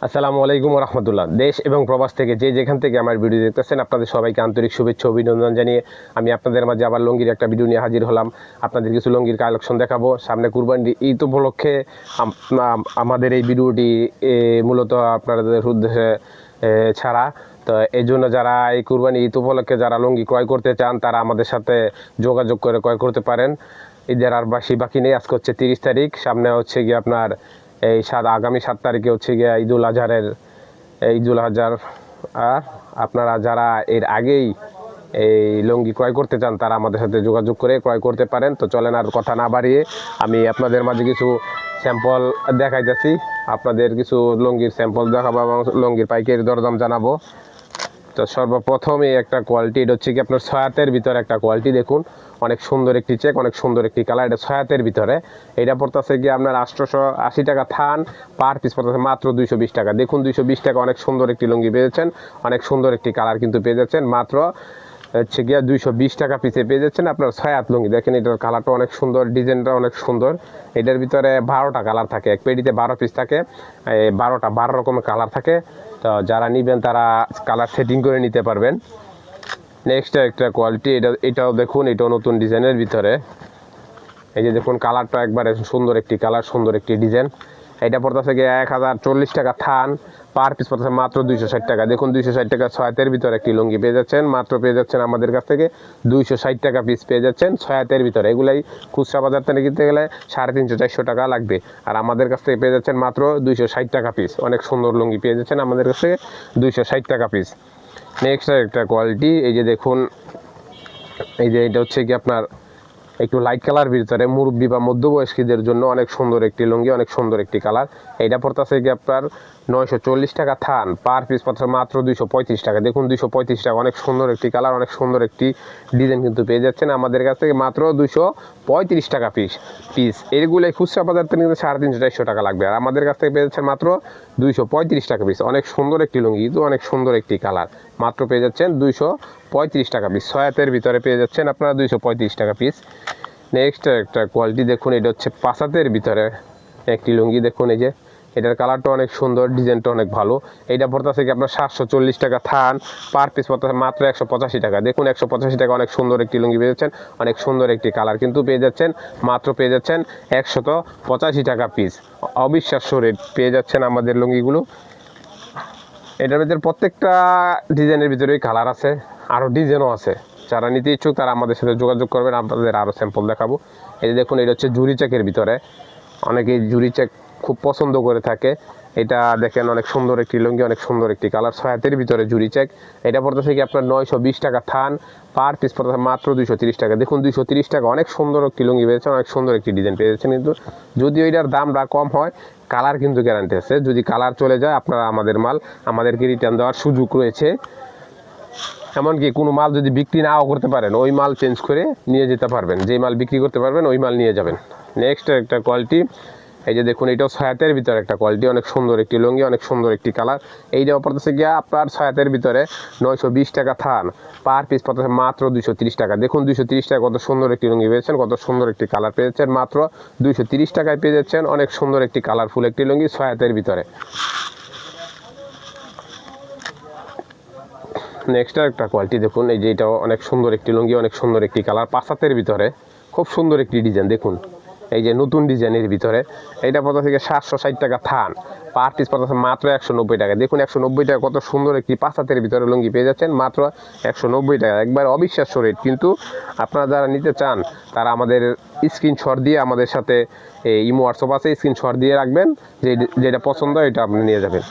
আসসালামু আলাইকুম রহমতুল্লাহ দেশ এবং প্রবাস থেকে যে যেখান থেকে আমার ভিডিও দেখতেছেন, আপনাদের সবাইকে আন্তরিক শুভেচ্ছা, অভিনন্দন জানিয়ে আমি আপনাদের মাঝে আবার লঙ্গির একটা ভিডিও নিয়ে হাজির হলাম। আপনাদের কিছু লঙ্গির কালেকশন দেখাবো। সামনে কুরবানি ঈদ উপলক্ষে আম- আম- আমাদের এই ভিডিওটি মূলত আপনাদের উদ্দেশ্যে ছাড়া। তো এই জন্য যারা এই কুরবানি ঈদ উপলক্ষে যারা লঙ্গি ক্রয় করতে চান, তারা আমাদের সাথে যোগাযোগ করে ক্রয় করতে পারেন। ঈদের আর বাসি বাকি নেই। আজকে হচ্ছে তিরিশ তারিখ। সামনে হচ্ছে গিয়ে আপনার এই সাত, আগামী সাত তারিখে হচ্ছে গিয়ে ঈদুল আজহারের ঈদুল আজহার, আর আপনারা যারা এর আগেই এই লুঙ্গি ক্রয় করতে চান, তারা আমাদের সাথে যোগাযোগ করে ক্রয় করতে পারেন। তো চলেন আর কথা না বাড়িয়ে আমি আপনাদের মাঝে কিছু স্যাম্পল দেখাইতেছি। আপনাদের কিছু লুঙ্গির স্যাম্পল দেখাবো এবং লুঙ্গির পাইকারি দরদাম জানাব। তো সর্বপ্রথমে একটা কোয়ালিটি এটা হচ্ছে কি আপনার ছয়াতের ভিতরে একটা কোয়ালিটি দেখুন। অনেক সুন্দর একটি চেক অনেক সুন্দর একটি কালার এটা ছয়াতের ভিতরে। এটা পড়তেছে কি আপনার আটশোশো আশি টাকা থান পার পিস পড়তেছে মাত্র দুইশো বিশ টাকা। দেখুন দুইশো বিশ টাকা অনেক সুন্দর একটি লুঙ্গি পেয়েছেন অনেক সুন্দর একটি কালার কিন্তু পেয়ে যাচ্ছেন, মাত্র হচ্ছে গিয়া দুইশো বিশ টাকা পিসে পেয়ে যাচ্ছেন আপনার ছয়াত লুঙ্গি। দেখেন এটার কালারটা অনেক সুন্দর, ডিজাইনটা অনেক সুন্দর। এটার ভিতরে বারোটা কালার থাকে, এক পেটিতে বারো পিস থাকে, এই বারোটা, বারো রকমের কালার থাকে। তো যারা নেবেন তারা কালার সেটিং করে নিতে পারবেন। নেক্সট একটা কোয়ালিটি এটা, এটাও দেখুন, এটাও নতুন ডিজাইনের ভিতরে। এই যে দেখুন কালারটা একবারে সুন্দর একটি কালার সুন্দর একটি ডিজাইন এটা পড়তেছে গিয়ে এক হাজার চল্লিশ টাকা থান পার পিস পড়তেছে মাত্র দুইশো ষাট টাকা। দেখুন, দুইশো ষাট টাকা ছয়াতের ভিতরে একটি লুঙ্গি পেয়ে যাচ্ছেন, মাত্র পেয়ে যাচ্ছেন আমাদের কাছ থেকে দুইশো ষাট টাকা পিস পেয়ে যাচ্ছেন ছয়াতের ভিতরে। এগুলাই খুচরা বাজার থেকে কিনতে গেলে সাড়ে তিনশো, চারশো টাকা লাগবে। আর আমাদের কাছ থেকে পেয়ে যাচ্ছেন মাত্র দুইশো ষাট টাকা পিস অনেক সুন্দর লুঙ্গি পেয়ে যাচ্ছেন আমাদের কাছ থেকে দুইশো ষাট টাকা পিস নেক্সট একটা কোয়ালিটি এই যে দেখুন, এই যে এটা হচ্ছে কি আপনার একটু লাইট কালার ভিতরে মুরব্বী বা মধ্যবয়স্কীদের জন্য অনেক সুন্দর একটি লুঙ্গি, অনেক সুন্দর একটি কালার এইটা পড়তেছে কি আপনার নয়শো চল্লিশ টাকা থান। পার পিস পড়ছে মাত্র দুইশো পঁয়ত্রিশ টাকা। দেখুন, দুইশো পঁয়ত্রিশ টাকা, অনেক সুন্দর একটি কালার, অনেক সুন্দর একটি ডিজাইন কিন্তু পেয়ে যাচ্ছেন আমাদের কাছ থেকে। মাত্র দুইশো পঁয়ত্রিশ টাকা পিস পিস এইগুলোই খুচরা বাজার থেকে কিন্তু সাড়ে তিনশো, চারশো টাকা লাগবে। আর আমাদের কাছ থেকে পেয়ে যাচ্ছেন মাত্র দুইশো পঁয়ত্রিশ টাকা পিস অনেক সুন্দর একটি লুঙ্গি, কিন্তু অনেক সুন্দর একটি কালার। মাত্র পেয়ে যাচ্ছেন দুইশো পঁয়ত্রিশ টাকা পিস ছয়াতের ভিতরে পেয়ে যাচ্ছেন আপনারা দুইশো পঁয়ত্রিশ টাকা পিস নেক্সট একটা কোয়ালিটি দেখুন, এটা হচ্ছে পাসাতের ভিতরে একটি লুঙ্গি। দেখুন, এই যে এটার কালারটা অনেক সুন্দর, ডিজাইনটা অনেক ভালো। এইটা পড়তেছে কি আপনার সাতশো চল্লিশ টাকা থান, পার পিস পড়তেছে মাত্র একশো পঁচাশি টাকা। দেখুন, একশো পঁচাশি টাকা অনেক সুন্দর একটি লুঙ্গি পেয়ে যাচ্ছেন, অনেক সুন্দর একটি কালার কিন্তু পেয়ে যাচ্ছেন, মাত্র পেয়ে যাচ্ছেন একশত পঁচাশি টাকা পিস অবিশ্বাস্য রেট পেয়ে যাচ্ছেন আমাদের লুঙ্গিগুলো। এটার ভিতরে প্রত্যেকটা ডিজাইনের ভিতরেই কালার আছে আরও ডিজাইনও আছে। যারা নিতে ইচ্ছুক তারা আমাদের সাথে যোগাযোগ করবেন, আপনাদের আরও স্যাম্পল দেখাবো। এই দেখুন, এটা হচ্ছে জুরি চেকের ভিতরে। অনেকেই জুরি চেক খুব পছন্দ করে থাকে। এটা দেখেন অনেক সুন্দর একটি লুঙ্গি, অনেক সুন্দর একটি কালার। ছয়াতের ভিতরে জুরি চেক এটা পড়তেছে কি আপনার নয়শো বিশ টাকা থান। পার পিস পড়তেছে মাত্র দুইশো তিরিশ টাকা। দেখুন দুইশো তিরিশ টাকা, অনেক সুন্দর একটি লুঙ্গি পেয়েছেন অনেক সুন্দর একটি ডিজাইন পেয়েছেন কিন্তু যদি ওইটার দামটা কম হয়, কালার কিন্তু গ্যারান্টি আছে। যদি কালার চলে যায়, আপনারা আমাদের মাল, আমাদেরকে রিটার্ন দেওয়ার সুযোগ রয়েছে। এমনকি কোনো মাল যদি বিক্রি নাও করতে পারেন, ওই মাল চেঞ্জ করে নিয়ে যেতে পারবেন। যে মাল বিক্রি করতে পারবেন, ওই মাল নিয়ে যাবেন। নেক্সট একটা কোয়ালিটি এই যে দেখুন, এটাও ছয়াতের ভিতরে একটা কোয়ালিটি অনেক সুন্দর একটি লুঙ্গি, অনেক সুন্দর একটি কালার এইটাও পড়তেছে গিয়া আপনার ছয়াতের ভিতরে নয়শো বিশ টাকা থান। পার পিস পড়তেছে মাত্র দুইশো তিরিশ টাকা। দেখুন, দুইশো তিরিশ টাকা কত সুন্দর একটি লুঙ্গি পেয়েছেন কত সুন্দর একটি কালার পেয়েছেন মাত্র দুইশো তিরিশ টাকায় পেয়ে যাচ্ছেন, অনেক সুন্দর একটি কালারফুল একটি লুঙ্গি ছয়াতের ভিতরে। নেক্সট একটা কোয়ালিটি দেখুন, এই যে এটাও অনেক সুন্দর একটি লুঙ্গি, অনেক সুন্দর একটি কালার পাঁচাতের ভিতরে। খুব সুন্দর একটি ডিজাইন দেখুন। এই যে নতুন ডিজাইনের ভিতরে এটা পড়া থেকে সাতশো ষাট টাকা থান। পার পিস পড়া মাত্র একশো নব্বই টাকা। দেখুন একশো নব্বই টাকা কত সুন্দর একটি পাঁচাতের ভিতরে লুঙ্গি পেয়ে যাচ্ছেন, মাত্র একশো নব্বই টাকা। একবার অবিশ্বাস্য রেট, কিন্তু আপনারা যারা নিতে চান, তারা আমাদের স্ক্রিনশট দিয়ে আমাদের সাথে, এই ইমো হোয়াটসঅ্যাপ আছে, স্ক্রিনশট দিয়ে রাখবেন, যে যেটা পছন্দ এটা আপনি নিয়ে যাবেন।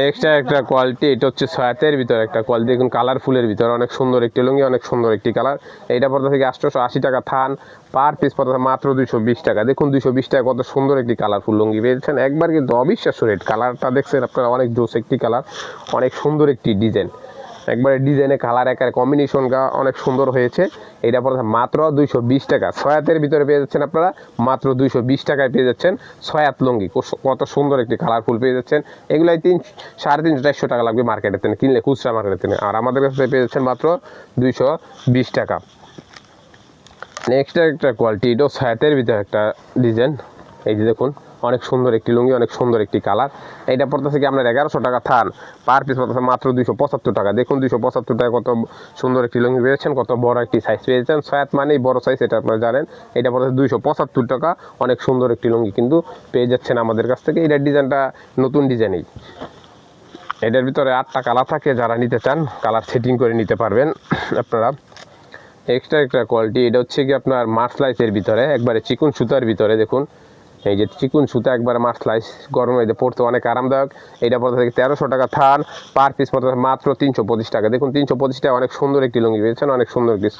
নেক্সট একটা কোয়ালিটি এটা হচ্ছে ছয়াতের ভিতরে একটা কোয়ালিটি দেখুন কালারফুলের ভিতরে, অনেক সুন্দর একটি লুঙ্গি, অনেক সুন্দর একটি কালার এইটা পড়তে থেকে আটশোশো আশি টাকা থান পার পিস পড়তে মাত্র দুইশো বিশ টাকা। দেখুন দুইশো বিশ টাকা কত সুন্দর একটি কালারফুল লুঙ্গি পেয়েছেন একবার কিন্তু অবিশ্বাস্য রেট কালারটা দেখছেন আপনারা, অনেক জোস একটি কালার অনেক সুন্দর একটি ডিজাইন একবারে ডিজাইনে কালার একার কম্বিনেশনটা অনেক সুন্দর হয়েছে। এটা পড়ে মাত্র দুইশো বিশ টাকা। ছয়াতের ভিতরে পেয়ে যাচ্ছেন আপনারা, মাত্র দুইশো বিশ টাকায় পেয়ে যাচ্ছেন ছয়াত লুঙ্গি। কত সুন্দর একটি কালারফুল পেয়ে যাচ্ছেন। এগুলাই তিন, সাড়ে তিনশো, চারশো টাকা লাগবে মার্কেটের থেকে। কিনলে খুচরা মার্কেটের থেকে। আর আমাদের কাছে পেয়ে যাচ্ছেন মাত্র দুইশো বিশ টাকা। নেক্সট একটা কোয়ালিটি এটাও ছয়াতের ভিতরে একটা ডিজাইন এই যে দেখুন অনেক সুন্দর একটি লুঙ্গি, অনেক সুন্দর একটি কালার। এটা পড়তেছে কি আপনার এগারোশো টাকা থান। পার পিস পড়তেছে মাত্র দুইশো পঁচাত্তর টাকা। দেখুন দুইশো পঁচাত্তর টাকা কত সুন্দর একটি লুঙ্গি পেয়েছেন, কত বড় একটি সাইজ পেয়েছেন। সয়াত মানেই বড় সাইজ এটা আপনারা জানেন। এটা পড়তেছে দুইশো পঁচাত্তর টাকা। অনেক সুন্দর একটি লুঙ্গি কিন্তু পেয়ে যাচ্ছেন আমাদের কাছ থেকে। এটার ডিজাইনটা নতুন ডিজাইনই। এটার ভিতরে আটটা কালার থাকে, যারা নিতে চান, কালার সেটিং করে নিতে পারবেন আপনারা। এক্সট্রা একটা কোয়ালিটি এটা হচ্ছে কি আপনার মার্সলাইসের ভিতরে, একবারে চিকুন সুতার ভিতরে, দেখুন। এই যে চিকুন সুতা একবার একবারে মার্সলাইস গরমে পড়তে অনেক আরামদায়ক। এইটা পড়তে থেকে তেরোশো টাকা থান পার পিস পড়তে মাত্র তিনশো পঁচিশ টাকা। দেখুন, তিনশো পঁচিশ টাকা অনেক সুন্দর একটি লুঙ্গি পেয়েছেন, অনেক সুন্দর একটি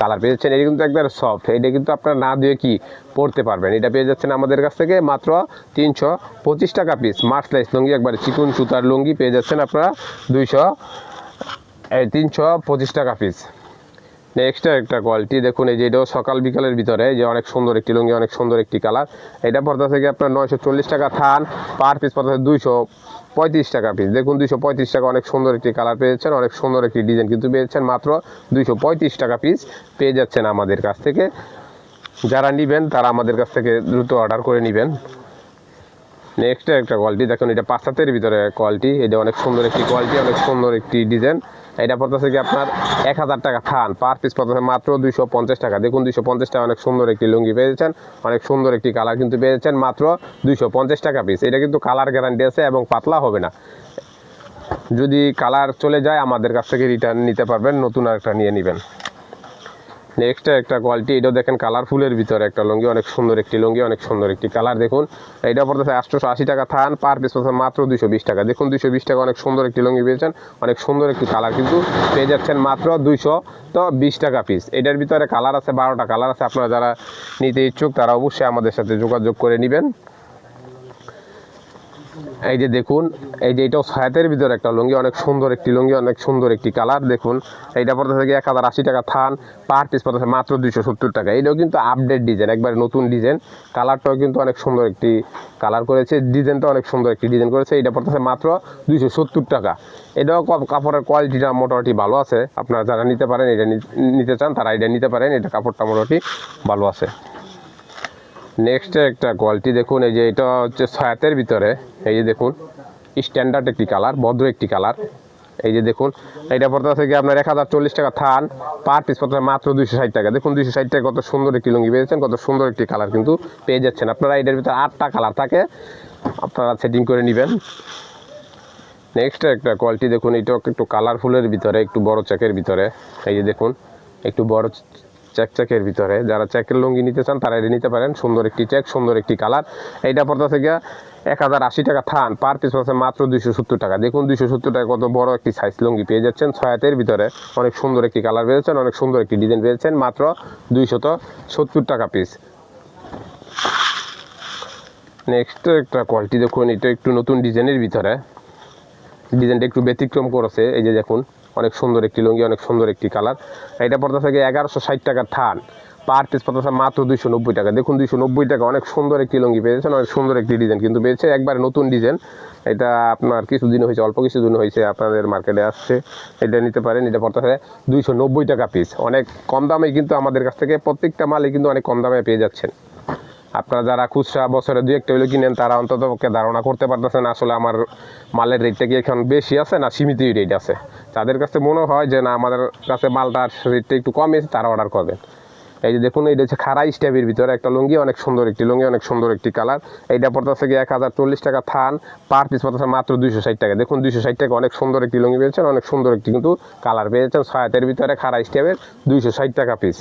কালার পেয়েছেন। এটা কিন্তু একবারে সফট এটা কিন্তু আপনার না দিয়ে কি পড়তে পারবেন। এটা পেয়ে যাচ্ছেন আমাদের কাছ থেকে মাত্র তিনশো পঁচিশ টাকা পিস মার্সলাইস লুঙ্গি, একবারে চিকুন সুতার লুঙ্গি পেয়ে যাচ্ছেন আপনারা দুইশো, এই তিনশো পঁচিশ টাকা পিস নেক্সট একটা কোয়ালিটি দেখুন এই যে এটাও সকাল বিকালের ভিতরে যে অনেক সুন্দর একটি লুঙ্গি, অনেক সুন্দর একটি কালার এটা পড়তে থেকে আপনার নয়শো চল্লিশ টাকা থান পার পিস পড়তে দুইশো পঁয়ত্রিশ টাকা পিস দেখুন দুইশো পঁয়ত্রিশ টাকা অনেক সুন্দর একটি কালার পেয়েছেন অনেক সুন্দর একটি ডিজাইন কিন্তু পেয়েছেন মাত্র দুইশো পঁয়ত্রিশ টাকা পিস পেয়ে যাচ্ছেন আমাদের কাছ থেকে। যারা নেবেন, তারা আমাদের কাছ থেকে দ্রুত অর্ডার করে নেবেন। নেক্সট একটা কোয়ালিটি দেখুন এটা পাঁচ হাতের ভিতরে কোয়ালিটি এটা অনেক সুন্দর একটি কোয়ালিটি অনেক সুন্দর একটি ডিজাইন এটা পড়তেছে কি আপনার এক হাজার টাকা থান পার পিস পড়তেছে মাত্র দুইশো পঞ্চাশ টাকা। দেখুন দুইশো পঞ্চাশ টাকা অনেক সুন্দর একটি লুঙ্গি পেয়েছেন অনেক সুন্দর একটি কালার কিন্তু পেয়েছেন মাত্র দুইশো পঞ্চাশ টাকা পিস এটা কিন্তু কালার গ্যারান্টি আছে এবং পাতলা হবে না। যদি কালার চলে যায়, আমাদের কাছ থেকে রিটার্ন নিতে পারবেন, নতুন আরেকটা নিয়ে নেবেন। নেক্সট একটা কোয়ালিটি এটাও দেখেন কালারফুলের ভিতরে একটা লুঙ্গি, অনেক সুন্দর একটি লুঙ্গি, অনেক সুন্দর একটি কালার দেখুন। এটা পড়তেছে আটশোশো আশি টাকা থান পার পিস পড়তেছে মাত্র দুশো বিশ টাকা। দেখুন দুশো বিশ টাকা অনেক সুন্দর একটি লুঙ্গি পেয়েছেন, অনেক সুন্দর একটি কালার কিন্তু পেয়ে যাচ্ছেন মাত্র দুইশো তো বিশ টাকা পিস এটার ভিতরে কালার আছে বারোটা কালার আছে আপনারা যারা নিতে ইচ্ছুক, তারা অবশ্যই আমাদের সাথে যোগাযোগ করে নেবেন। এই যে দেখুন, এই যে এটাও ছায়াতের ভিতরে একটা লুঙ্গি, অনেক সুন্দর একটি লুঙ্গি, অনেক সুন্দর একটি কালার দেখুন। এইটা পড়তে থেকে এক হাজার আশি টাকা থান, পার পিস পড়তেছে মাত্র দুইশো সত্তর টাকা। এটাও কিন্তু আপডেট ডিজাইন একবারে নতুন ডিজাইন কালারটাও কিন্তু অনেক সুন্দর একটি কালার করেছে ডিজাইনটা অনেক সুন্দর একটি ডিজাইন করেছে। এটা পড়তেছে মাত্র দুইশো সত্তর টাকা। এটাও কাপড়ের কোয়ালিটিটা মোটামুটি ভালো আছে। আপনারা যারা নিতে পারেন, এটা নিতে চান, তারা এটা নিতে পারেন। এটা কাপড়টা মোটামুটি ভালো আছে। নেক্সট একটা কোয়ালিটি দেখুন, এই যে এটা হচ্ছে ছায়াতের ভিতরে। এই যে দেখুন স্ট্যান্ডার্ড একটি কালার ভদ্র একটি কালার এই যে দেখুন এটা পড়তে থেকে আপনার এক হাজার চল্লিশ টাকা থান পার পিস পড়তে মাত্র দুইশো ষাট টাকা। দেখুন, দুইশো ষাট টাকা কত সুন্দর একটি লুঙ্গি পেয়েছেন, কত সুন্দর একটি কালার কিন্তু পেয়ে যাচ্ছেন। আপনারা এটার ভিতরে আটটা কালার থাকে, আপনারা সেটিং করে নেবেন। নেক্সট একটা কোয়ালিটি দেখুন, এটাও একটু কালারফুলের ভিতরে, একটু বড় চেকের ভিতরে। এই যে দেখুন, একটু বড় চেক চেকের ভিতরে। যারা চেকের লুঙ্গি নিতে চান, তারা এটা নিতে পারেন। সুন্দর একটি চেক, সুন্দর একটি কালার। এইটা পড়তে থেকে এক হাজার আশি টাকা থান। পার পিস পড়ছে মাত্র দুইশো সত্তর টাকা। দেখুন, দুইশো সত্তর টাকা কত বড় একটি সাইজ লুঙ্গি পেয়ে যাচ্ছেন। ছয়াতের ভিতরে অনেক সুন্দর একটি কালার পেয়েছেন অনেক সুন্দর একটি ডিজাইন পেয়েছেন মাত্র দুইশত সত্তর টাকা পিস নেক্সট একটা কোয়ালিটি দেখুন। এটা একটু নতুন ডিজাইনের ভিতরে। ডিজাইনটা একটু ব্যতিক্রম করেছে। এই যে দেখুন অনেক সুন্দর একটি লুঙ্গি, অনেক সুন্দর একটি কালার। এটা পড়তে থাকে এগারোশো ষাট টাকার থান। পার পিস পড়তেছে মাত্র দুইশো নব্বই টাকা। দেখুন, দুইশো নব্বই টাকা অনেক সুন্দর একটি লুঙ্গি পেয়েছেন, অনেক সুন্দর একটি ডিজাইন। কিন্তু পেয়েছে একবারে নতুন ডিজাইন। এটা আপনার কিছুদিন হয়েছে, অল্প কিছুদিন হয়েছে, আপনাদের মার্কেটে আসছে। এটা নিতে পারেন, এটা পড়তেছে দুইশো নব্বই টাকা পিস অনেক কম দামে কিন্তু আমাদের কাছ থেকে প্রত্যেকটা মালই কিন্তু অনেক কম দামে পেয়ে যাচ্ছেন। আপনারা যারা খুচরা বছরে দুই একটা হইলে কিনেন, তারা অন্তত ধারণা করতে পারতেছেন আসলে আমার মালের রেটটা কি এখন বেশি আছে না সীমিত রেট আছে। তাদের কাছে মনে হয় যে না, আমাদের কাছে মালটার রেটটা একটু কম এসে তারা অর্ডার করবেন এই যে দেখুন এটা হচ্ছে খাড়া স্টেপের ভিতরে একটা লুঙ্গি, অনেক সুন্দর একটি লুঙ্গি, অনেক সুন্দর একটি কালার। এইটা পড়তেছে কি এক হাজার চল্লিশ টাকা থান পার পিস পড়তেছে মাত্র দুইশো ষাট টাকা। দেখুন, দুইশো ষাট টাকা অনেক সুন্দর একটি লুঙ্গি পেয়েছেন, অনেক সুন্দর একটি কিন্তু কালার পেয়েছেন। ছয়াতের ভিতরে খাড়া স্টেপের দুইশো ষাট টাকা পিস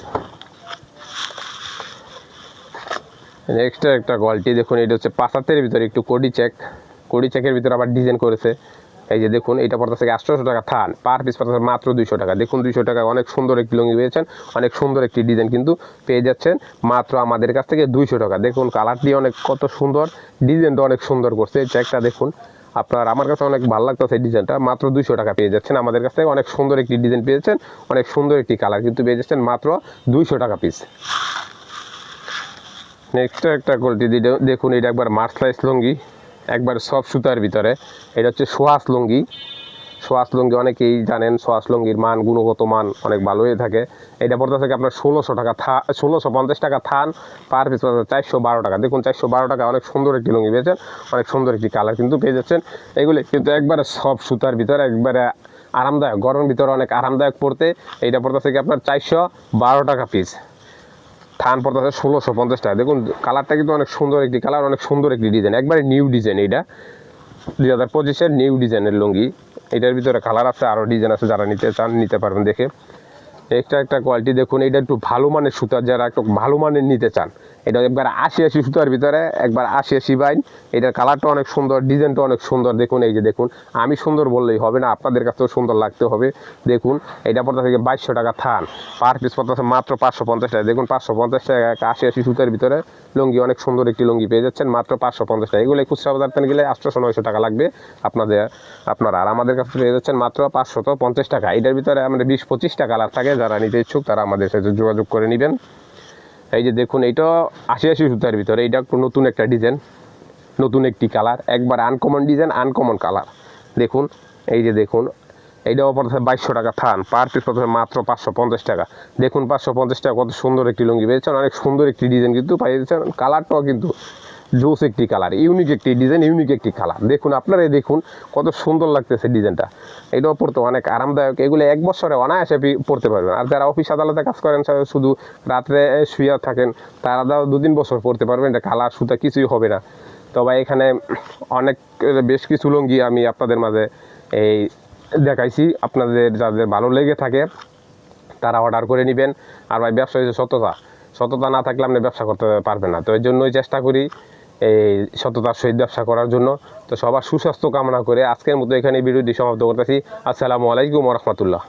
নেক্সট একটা কোয়ালিটি দেখুন, এটা হচ্ছে পাঁচাতের ভিতরে একটু কোডি চেক কোডি চেকের ভিতরে আবার ডিজাইন করেছে। এই যে দেখুন, এটা পড়তেছে আটশোশো টাকা থান। পার পিস পড়তেছে মাত্র দুইশো টাকা। দেখুন, দুইশো টাকা অনেক সুন্দর একটি লুঙ্গি পেয়েছেন, অনেক সুন্দর একটি ডিজাইন কিন্তু পেয়ে যাচ্ছেন। মাত্র আমাদের কাছ থেকে দুইশো টাকা। দেখুন কালারটি অনেক, কত সুন্দর ডিজাইনটা অনেক সুন্দর করছে। এই চেকটা দেখুন, আপনার আমার কাছে অনেক ভালো লাগতেছে এই ডিজাইনটা মাত্র দুইশো টাকা পেয়ে যাচ্ছেন। আমাদের কাছ থেকে অনেক সুন্দর একটি ডিজাইন পেয়েছেন, অনেক সুন্দর একটি কালার কিন্তু পেয়ে যাচ্ছেন। মাত্র দুইশো টাকা পিস নেক্সট একটা কোয়ালিটি দেখুন, এটা একবার মার্সলাইস লুঙ্গি, একবার সব সুতার ভিতরে। এটা হচ্ছে সোয়াস লুঙ্গি। সোয়াস লুঙ্গি অনেকেই জানেন, সোয়াস লুঙ্গির মান, গুণগত মান অনেক ভালো হয়ে থাকে। এটা পড়তে থাকে আপনার ষোলোশো টাকা থা ষোলোশো পঞ্চাশ টাকা থান, পার পিস চারশো বারো টাকা। দেখুন, চারশো বারো টাকা, অনেক সুন্দর একটি লুঙ্গি পেয়েছেন, অনেক সুন্দর একটি কালার কিন্তু পেয়ে যাচ্ছেন এগুলি কিন্তু একবারে সব সুতার ভিতরে একবারে আরামদায়ক, গরমের ভিতরে অনেক আরামদায়ক পড়তে। এইটা পড়তে থেকে আপনার চারশো বারো টাকা পিস থান পড়তেছে ষোলোশো পঞ্চাশ টাকা। দেখুন কালারটা কিন্তু অনেক সুন্দর একটি কালার অনেক সুন্দর একটি ডিজাইন একবারে নিউ ডিজাইন এইটা। দুই হাজার পঁচিশের নিউ ডিজাইনের লুঙ্গি। এটার ভিতরে কালার আছে আরও ডিজাইন আছে যারা নিতে চান, নিতে পারবেন দেখে। একটা একটা কোয়ালিটি দেখুন, এটা একটু ভালো মানের সুতার যারা একটু ভালো মানের নিতে চান। এটা একবার আশি আশি সুতার ভিতরে একবার আশি আশি বাইন। এটার কালারটা অনেক সুন্দর ডিজাইনটা অনেক সুন্দর। দেখুন, এই যে দেখুন, আমি সুন্দর বললেই হবে না, আপনাদের কাছেও সুন্দর লাগতে হবে। দেখুন, এটা পড়তে থেকে বাইশশো টাকা থান। পার পিস পড়তে মাত্র পাঁচশো পঞ্চাশ টাকা। দেখুন, পাঁচশো পঞ্চাশ টাকা আশি আশি সুতার ভিতরে লুঙ্গি, অনেক সুন্দর একটি লুঙ্গি পেয়ে যাচ্ছেন। মাত্র পাঁচশো পঞ্চাশ টাকা। এগুলো খুচরা বাজার পেন গেলে আটশোশো, নয়শো টাকা লাগবে আপনাদের, আপনারা। আর আমাদের কাছে পেয়ে যাচ্ছেন মাত্র পাঁচশত পঞ্চাশ টাকা। এটার ভিতরে আমাদের বিশ পঁচিশটা কালার থাকে যারা নিতে ইচ্ছুক, তারা আমাদের সাথে যোগাযোগ করে নেবেন। এই যে দেখুন, এইটা আশি আশি সুতার ভিতরে, এইটা একটু নতুন একটা ডিজাইন, নতুন একটি কালার, একবার আনকমন ডিজাইন আনকমন কালার। দেখুন, এই যে দেখুন এইটাও পড়ছে বাইশশো টাকা থান, পার পিস পড়ছে মাত্র পাঁচশো পঞ্চাশ টাকা। দেখুন, পাঁচশো পঞ্চাশ টাকা কত সুন্দর একটি লুঙ্গি পেয়েছেন অনেক সুন্দর একটি ডিজাইন কিন্তু পাইয়েছেন কালারটাও কিন্তু জোস একটি কালার, ইউনিক একটি ডিজাইন, ইউনিক একটি কালার। দেখুন আপনারাই দেখুন কত সুন্দর লাগতেছে ডিজাইনটা। এটাও পড়তে অনেক আরামদায়ক। এগুলো এক বছরে অনায়াসে পড়তে পারবেন। আর যারা অফিস আদালতে কাজ করেন শুধু রাত্রে শুয়ে থাকেন, তারা দু তিন বছর পড়তে পারবেন, এটা কালার, সুতা কিছুই হবে না। তবে এখানে অনেক, বেশ কিছু লুঙ্গি আমি আপনাদের মাঝে এই দেখাইছি। আপনাদের যাদের ভালো লেগে থাকে, তারা অর্ডার করে নেবেন। আর ভাই, ব্যবসা হচ্ছে সততা। সততা না থাকলে আপনি ব্যবসা করতে পারবেন না। তো এই জন্যই চেষ্টা করি এই সততার সহিত ব্যবসা করার জন্য। তো সবার সুস্বাস্থ্য কামনা করে আজকের মতো এখানে ভিডিওটি সমাপ্ত করতেছি। আসসালামু আলাইকুম রহমতুল্লাহ।